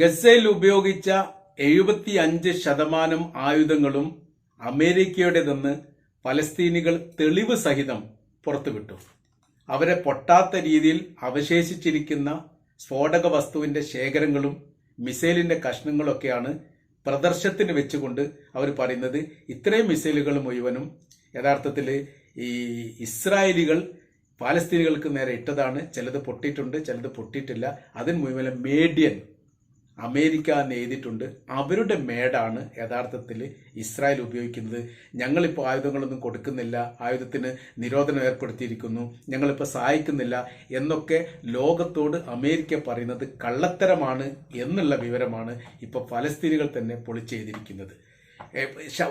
ഗസയിൽ ഉപയോഗിച്ച എഴുപത്തി അഞ്ച് ശതമാനം ആയുധങ്ങളും അമേരിക്കയുടേതെന്ന് പലസ്തീനികൾ തെളിവ് സഹിതം പുറത്തുവിട്ടു. അവരെ പൊട്ടാത്ത രീതിയിൽ അവശേഷിച്ചിരിക്കുന്ന സ്ഫോടക വസ്തുവിന്റെ ശേഖരങ്ങളും മിസൈലിന്റെ കഷ്ണങ്ങളൊക്കെയാണ് പ്രദർശനത്തിന് വെച്ചുകൊണ്ട് അവർ പറയുന്നത് ഇത്രയും മിസൈലുകൾ മുഴുവനും യഥാർത്ഥത്തിൽ ഈ ഇസ്രായേലികൾ പാലസ്തീനികൾക്ക് നേരെ ഇട്ടതാണ്. ചിലത് പൊട്ടിയിട്ടുണ്ട് ചിലത് പൊട്ടിയിട്ടില്ല. അതിന് മുഴുവൻ മേഡിയൻ അമേരിക്ക എന്ന് എഴുതിയിട്ടുണ്ട്. അവരുടെ മേടാണ് യഥാർത്ഥത്തിൽ ഇസ്രായേൽ ഉപയോഗിക്കുന്നത്. ഞങ്ങളിപ്പോൾ ആയുധങ്ങളൊന്നും കൊടുക്കുന്നില്ല. ആയുധത്തിന് നിരോധനം ഏർപ്പെടുത്തിയിരിക്കുന്നു. ഞങ്ങളിപ്പോൾ സഹായിക്കുന്നില്ല എന്നൊക്കെ ലോകത്തോട് അമേരിക്ക പറയുന്നത് കള്ളത്തരമാണ് എന്നുള്ള വിവരമാണ് ഇപ്പോൾ ഫലസ്തീനികൾ തന്നെ പൊളിച്ചെയ്തിരിക്കുന്നത്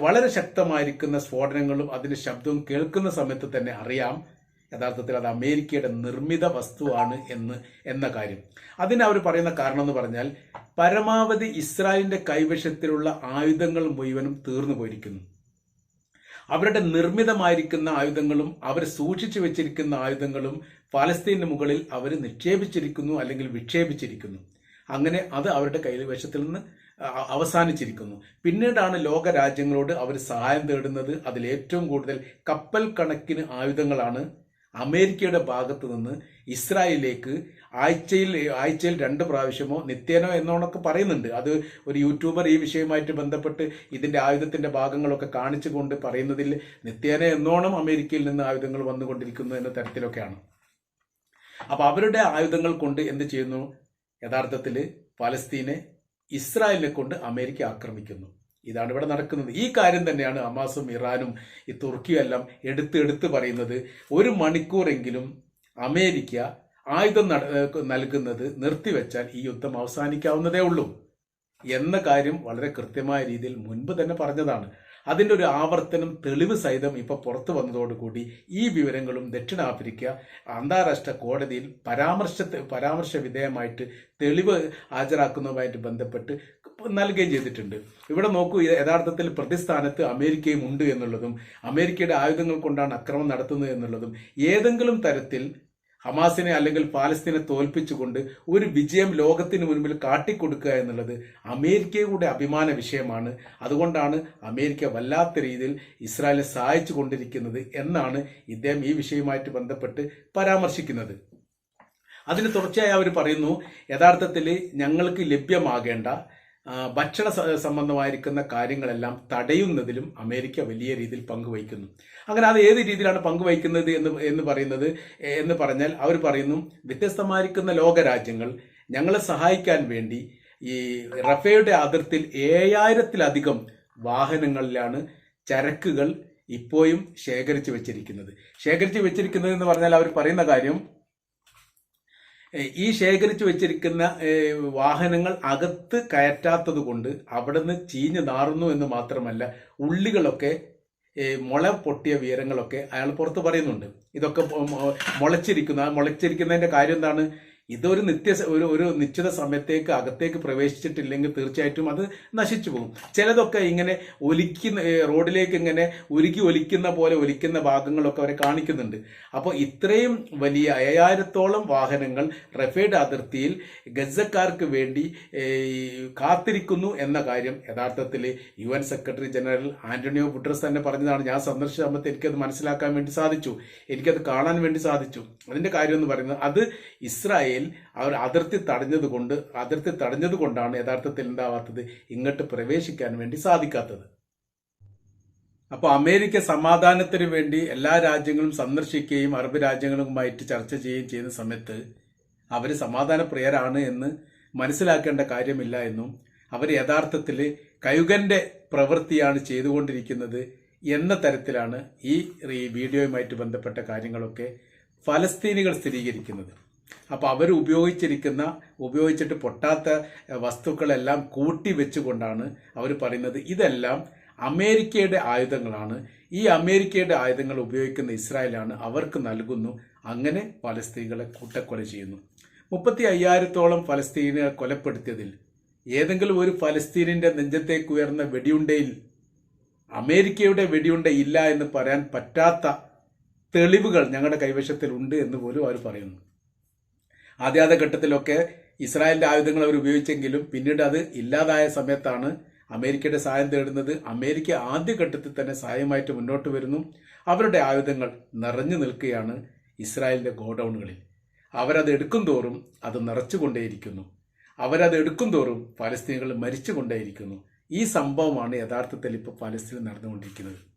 വളരെ ശക്തമായിരിക്കുന്ന സ്ഫോടനങ്ങളും അതിന്റെ ശബ്ദവും കേൾക്കുന്ന സമയത്ത് തന്നെ അറിയാം. യഥാർത്ഥത്തിൽ അത് അമേരിക്കയുടെ നിർമ്മിത വസ്തുവാണ് എന്ന് എന്ന കാര്യം. അതിന് അവർ പറയുന്ന കാരണം എന്ന് പറഞ്ഞാൽ പരമാവധി ഇസ്രായേലിന്റെ കൈവശത്തിലുള്ള ആയുധങ്ങൾ മുഴുവനും തീർന്നു പോയിരിക്കുന്നു. അവരുടെ നിർമ്മിതമായിരിക്കുന്ന ആയുധങ്ങളും അവർ സൂക്ഷിച്ചു വെച്ചിരിക്കുന്ന ആയുധങ്ങളും ഫലസ്തീന് മുകളിൽ അവർ നിക്ഷേപിച്ചിരിക്കുന്നു അല്ലെങ്കിൽ വിക്ഷേപിച്ചിരിക്കുന്നു. അങ്ങനെ അത് അവരുടെ കൈവശത്തിൽ നിന്ന് അവസാനിച്ചിരിക്കുന്നു. പിന്നീടാണ് ലോക രാജ്യങ്ങളോട് അവർ സഹായം തേടുന്നത്. അതിൽ ഏറ്റവും കൂടുതൽ കപ്പൽ കണക്കിന് ആയുധങ്ങളാണ് അമേരിക്കയുടെ ഭാഗത്ത് നിന്ന് ഇസ്രായേലിലേക്ക് ആഴ്ചയിൽ ആഴ്ചയിൽ രണ്ട് പ്രാവശ്യമോ നിത്യേനോ എന്നോണൊക്കെ പറയുന്നുണ്ട്. അത് ഒരു യൂട്യൂബർ ഈ വിഷയവുമായിട്ട് ബന്ധപ്പെട്ട് ഇതിന്റെ ആയുധത്തിന്റെ ഭാഗങ്ങളൊക്കെ കാണിച്ചുകൊണ്ട് പറയുന്നതിൽ നിത്യേന എന്നോണം അമേരിക്കയിൽ നിന്ന് ആയുധങ്ങൾ വന്നുകൊണ്ടിരിക്കുന്നു എന്ന തരത്തിലൊക്കെയാണ്. അപ്പോൾ അവരുടെ ആയുധങ്ങൾ കൊണ്ട് എന്ത് ചെയ്യുന്നു? യഥാർത്ഥത്തിൽ പലസ്തീനെ ഇസ്രായേലിനെ കൊണ്ട് അമേരിക്ക ആക്രമിക്കുന്നു. ഇതാണ് ഇവിടെ നടക്കുന്നത്. ഈ കാര്യം തന്നെയാണ് ഹമാസും ഇറാനും ഈ തുർക്കിയും എല്ലാം എടുത്ത് എടുത്ത് പറയുന്നത്. ഒരു മണിക്കൂറെങ്കിലും അമേരിക്ക ആയുധം നൽകുന്നത് നിർത്തിവെച്ചാൽ ഈ യുദ്ധം അവസാനിക്കാവുന്നതേ ഉള്ളൂ എന്ന കാര്യം വളരെ കൃത്യമായ രീതിയിൽ മുൻപ് തന്നെ പറഞ്ഞതാണ്. അതിന്റെ ഒരു ആവർത്തനം തെളിവ് സഹിതം ഇപ്പോൾ പുറത്തു വന്നതോടുകൂടി ഈ വിവരങ്ങളും ദക്ഷിണാഫ്രിക്ക അന്താരാഷ്ട്ര കോടതിയിൽ പരാമർശ പരാമർശ വിധേയമായിട്ട് തെളിവ് ഹാജരാക്കുന്നതുമായിട്ട് ബന്ധപ്പെട്ട് നൽകുകയും ചെയ്തിട്ടുണ്ട്. ഇവിടെ നോക്കൂ യഥാർത്ഥത്തിൽ പ്രതിസ്ഥാനത്ത് അമേരിക്കയും ഉണ്ട് എന്നുള്ളതും അമേരിക്കയുടെ ആയുധങ്ങൾ കൊണ്ടാണ് അക്രമം നടത്തുന്നത് എന്നുള്ളതും ഏതെങ്കിലും തരത്തിൽ ഹമാസിനെ അല്ലെങ്കിൽ പാലസ്തീനെ തോൽപ്പിച്ചുകൊണ്ട് ഒരു വിജയം ലോകത്തിന് മുൻപിൽ കാട്ടിക്കൊടുക്കുക എന്നുള്ളത് അമേരിക്കയുടെ അഭിമാന വിഷയമാണ്. അതുകൊണ്ടാണ് അമേരിക്ക വല്ലാത്ത രീതിയിൽ ഇസ്രായേലിനെ സഹായിച്ചു കൊണ്ടിരിക്കുന്നത് എന്നാണ് ഇദ്ദേഹം ഈ വിഷയവുമായിട്ട് ബന്ധപ്പെട്ട് പരാമർശിക്കുന്നത്. അതിന് തുടർച്ചയായി അവർ പറയുന്നു യഥാർത്ഥത്തിൽ ഞങ്ങൾക്ക് ലഭ്യമാകേണ്ട ഭക്ഷണ സംബന്ധമായിരിക്കുന്ന കാര്യങ്ങളെല്ലാം തടയുന്നതിലും അമേരിക്ക വലിയ രീതിയിൽ പങ്കുവഹിക്കുന്നു. അങ്ങനെ അത് ഏത് രീതിയിലാണ് പങ്കുവഹിക്കുന്നത് എന്ന് എന്ന് പറയുന്നത് എന്ന് പറഞ്ഞാൽ അവർ പറയുന്നു വ്യത്യസ്തമായിരിക്കുന്ന ലോകരാജ്യങ്ങൾ ഞങ്ങളെ സഹായിക്കാൻ വേണ്ടി ഈ റഫയുടെ അതിർത്തിൽ ഏഴായിരത്തിലധികം വാഹനങ്ങളിലാണ് ചരക്കുകൾ ഇപ്പോഴും ശേഖരിച്ചു വെച്ചിരിക്കുന്നത്. ശേഖരിച്ചു വെച്ചിരിക്കുന്നത് എന്ന് പറഞ്ഞാൽ അവർ പറയുന്ന കാര്യം ഈ ശേഖരിച്ചു വെച്ചിരിക്കുന്ന വാഹനങ്ങൾ അകത്ത് കയറ്റാത്തത് കൊണ്ട് അവിടെ നിന്ന് ചീഞ്ഞ് നാറുന്നു എന്ന് മാത്രമല്ല ഉള്ളികളൊക്കെ മുള പൊട്ടിയ വിവരങ്ങളൊക്കെ അയാൾ പുറത്ത് പറയുന്നുണ്ട്. ഇതൊക്കെ മുളച്ചിരിക്കുന്ന മുളച്ചിരിക്കുന്നതിന്റെ കാര്യം എന്താണ്? ഇതൊരു നിത്യ ഒരു ഒരു നിശ്ചിത സമയത്തേക്ക് അകത്തേക്ക് പ്രവേശിച്ചിട്ടില്ലെങ്കിൽ തീർച്ചയായിട്ടും അത് നശിച്ചു പോകും. ചിലതൊക്കെ ഇങ്ങനെ ഒലിക്കുന്ന റോഡിലേക്ക് ഇങ്ങനെ ഒരുക്കി ഒലിക്കുന്ന പോലെ ഒലിക്കുന്ന ഭാഗങ്ങളൊക്കെ അവരെ കാണിക്കുന്നുണ്ട്. അപ്പോൾ ഇത്രയും വലിയ അയ്യായിരത്തോളം വാഹനങ്ങൾ റഫേഡ് അതിർത്തിയിൽ ഗസക്കാർക്ക് വേണ്ടി കാത്തിരിക്കുന്നു എന്ന കാര്യം യഥാർത്ഥത്തിൽ U N secretary general Antonio ബുട്രസ് തന്നെ പറഞ്ഞതാണ്. ഞാൻ സന്ദർശിച്ച സമയത്ത് എനിക്കത് മനസ്സിലാക്കാൻ വേണ്ടി സാധിച്ചു. എനിക്കത് കാണാൻ വേണ്ടി സാധിച്ചു. അതിന്റെ കാര്യം എന്ന് പറയുന്നത് അത് ഇസ്രായേൽ അവർ അതിർത്തി തടഞ്ഞതുകൊണ്ട് അതിർത്തി തടഞ്ഞത് കൊണ്ടാണ് യഥാർത്ഥത്തിൽ എന്താവാത്തത്? ഇങ്ങോട്ട് പ്രവേശിക്കാൻ വേണ്ടി സാധിക്കാത്തത്. അപ്പോൾ അമേരിക്ക സമാധാനത്തിന് വേണ്ടി എല്ലാ രാജ്യങ്ങളും സന്ദർശിക്കുകയും അറബ് രാജ്യങ്ങളുമായിട്ട് ചർച്ച ചെയ്യുകയും ചെയ്യുന്ന സമയത്ത് അവർ സമാധാന പ്രിയരാണ് എന്ന് മനസ്സിലാക്കേണ്ട കാര്യമില്ല എന്നും അവർ യഥാർത്ഥത്തിൽ കയുകന്റെ പ്രവൃത്തിയാണ് ചെയ്തുകൊണ്ടിരിക്കുന്നത് എന്ന തരത്തിലാണ് ഈ വീഡിയോയുമായിട്ട് ബന്ധപ്പെട്ട കാര്യങ്ങളൊക്കെ ഫലസ്തീനികൾ സ്ഥിരീകരിക്കുന്നത്. അപ്പോൾ അവർ ഉപയോഗിച്ചിരിക്കുന്ന ഉപയോഗിച്ചിട്ട് പൊട്ടാത്ത വസ്തുക്കളെല്ലാം കൂട്ടി വെച്ചുകൊണ്ടാണ് അവർ പറയുന്നത്. ഇതെല്ലാം അമേരിക്കയുടെ ആയുധങ്ങളാണ്. ഈ അമേരിക്കയുടെ ആയുധങ്ങൾ ഉപയോഗിക്കുന്ന ഇസ്രായേലാണ് അവർക്ക് നൽകുന്നു. അങ്ങനെ ഫലസ്തീനികളെ കൂട്ടക്കൊല ചെയ്യുന്നു. മുപ്പത്തി അയ്യായിരത്തോളം ഫലസ്തീനെ കൊലപ്പെടുത്തിയതിൽ ഏതെങ്കിലും ഒരു ഫലസ്തീനിന്റെ നെഞ്ചത്തേക്ക് ഉയർന്ന വെടിയുണ്ടയിൽ അമേരിക്കയുടെ വെടിയുണ്ട ഇല്ല എന്ന് പറയാൻ പറ്റാത്ത തെളിവുകൾ ഞങ്ങളുടെ കൈവശത്തിൽ ഉണ്ട് എന്ന് പോലും അവർ പറയുന്നു. ആദ്യാത ഘട്ടത്തിലൊക്കെ ഇസ്രായേലിന്റെ ആയുധങ്ങൾ അവർ ഉപയോഗിച്ചെങ്കിലും പിന്നീട് അത് ഇല്ലാതായ സമയത്താണ് അമേരിക്കയുടെ സഹായം തേടുന്നത്. അമേരിക്ക ആദ്യഘട്ടത്തിൽ തന്നെ സഹായമായിട്ട് മുന്നോട്ട് വരുന്നു. അവരുടെ ആയുധങ്ങൾ നിറഞ്ഞു നിൽക്കുകയാണ് ഇസ്രായേലിന്റെ ഗോഡൌണുകളിൽ. അവരത് എടുക്കും തോറും അത് നിറച്ചുകൊണ്ടേയിരിക്കുന്നു. അവരത് എടുക്കും തോറും ഫലസ്തീനുകൾ മരിച്ചുകൊണ്ടേയിരിക്കുന്നു. ഈ സംഭവമാണ് യഥാർത്ഥത്തിൽ ഇപ്പോൾ ഫലസ്തീനിൽ നടന്നുകൊണ്ടിരിക്കുന്നത്.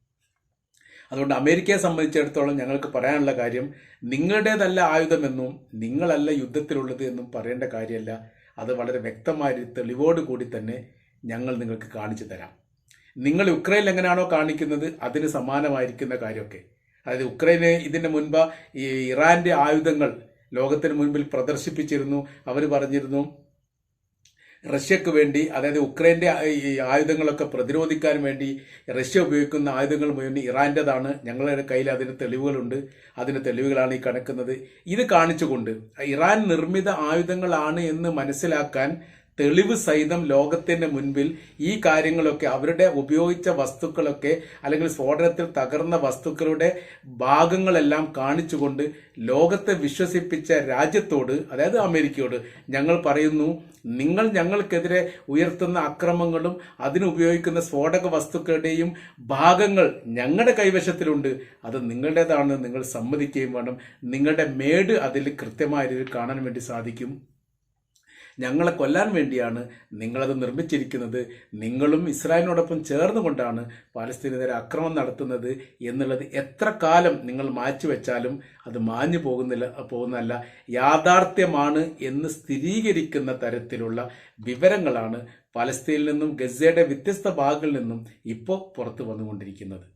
അതുകൊണ്ട് അമേരിക്കയെ സംബന്ധിച്ചിടത്തോളം ഞങ്ങൾക്ക് പറയാനുള്ള കാര്യം നിങ്ങളുടേതല്ല ആയുധമെന്നും നിങ്ങളല്ല യുദ്ധത്തിലുള്ളത് എന്നും പറയേണ്ട കാര്യമല്ല. അത് വളരെ വ്യക്തമായ തെളിവോട് കൂടി തന്നെ ഞങ്ങൾ നിങ്ങൾക്ക് കാണിച്ചു തരാം. നിങ്ങൾ ഉക്രൈനിൽ എങ്ങനെയാണോ കാണിക്കുന്നത് അതിന് സമാനമായിരിക്കുന്ന കാര്യമൊക്കെ. അതായത് ഉക്രൈന് ഇതിന് മുൻപ് ഈ ഇറാന്റെ ആയുധങ്ങൾ ലോകത്തിന് മുൻപിൽ പ്രദർശിപ്പിച്ചിരുന്നു. അവർ പറഞ്ഞിരുന്നു റഷ്യക്ക് വേണ്ടി അതായത് ഉക്രൈന്റെ ഈ ആയുധങ്ങളൊക്കെ പ്രതിരോധിക്കാൻ വേണ്ടി റഷ്യ ഉപയോഗിക്കുന്ന ആയുധങ്ങൾ മുഴുവൻ ഇറാന്റെതാണ് ഞങ്ങളുടെ കയ്യിൽ അതിന് തെളിവുകളുണ്ട്. അതിന് തെളിവുകളാണ് ഈ കണക്കുന്നത്. ഇത് കാണിച്ചുകൊണ്ട് ഇറാൻ നിർമ്മിത ആയുധങ്ങളാണ് എന്ന് മനസ്സിലാക്കാൻ തെളിവ് സഹിതം ലോകത്തിന്റെ മുൻപിൽ ഈ കാര്യങ്ങളൊക്കെ അവരുടെ ഉപയോഗിച്ച വസ്തുക്കളൊക്കെ അല്ലെങ്കിൽ സ്ഫോടനത്തിൽ തകർന്ന വസ്തുക്കളുടെ ഭാഗങ്ങളെല്ലാം കാണിച്ചുകൊണ്ട് ലോകത്തെ വിശ്വസിപ്പിച്ച രാജ്യത്തോട് അതായത് അമേരിക്കയോട് ഞങ്ങൾ പറയുന്നു നിങ്ങൾ ഞങ്ങൾക്കെതിരെ ഉയർത്തുന്ന അക്രമങ്ങളും അതിനുപയോഗിക്കുന്ന സ്ഫോടക വസ്തുക്കളുടെയും ഭാഗങ്ങൾ ഞങ്ങളുടെ കൈവശത്തിലുണ്ട്. അത് നിങ്ങളുടേതാണെന്ന് നിങ്ങൾ സമ്മതിക്കുകയും വേണം. നിങ്ങളുടെ മേട് അതിൽ കൃത്യമായ രീതിയിൽ കാണാൻ വേണ്ടി സാധിക്കും. ഞങ്ങളെ കൊല്ലാൻ വേണ്ടിയാണ് നിങ്ങളത് നിർമ്മിച്ചിരിക്കുന്നത്. നിങ്ങളും ഇസ്രായേലിനോടൊപ്പം ചേർന്നുകൊണ്ടാണ് പാലസ്തീനെതിരെ അക്രമം നടത്തുന്നത് എന്നുള്ളത് എത്ര കാലം നിങ്ങൾ മാറ്റിവെച്ചാലും അത് മാഞ്ഞു പോകുന്നില്ല പോകുന്നല്ല യാഥാർത്ഥ്യമാണ് എന്ന് സ്ഥിരീകരിക്കുന്ന തരത്തിലുള്ള വിവരങ്ങളാണ് പലസ്തീനിൽ നിന്നും ഗസയുടെ വ്യത്യസ്ത ഭാഗങ്ങളിൽ നിന്നും ഇപ്പോൾ പുറത്തു വന്നുകൊണ്ടിരിക്കുന്നത്.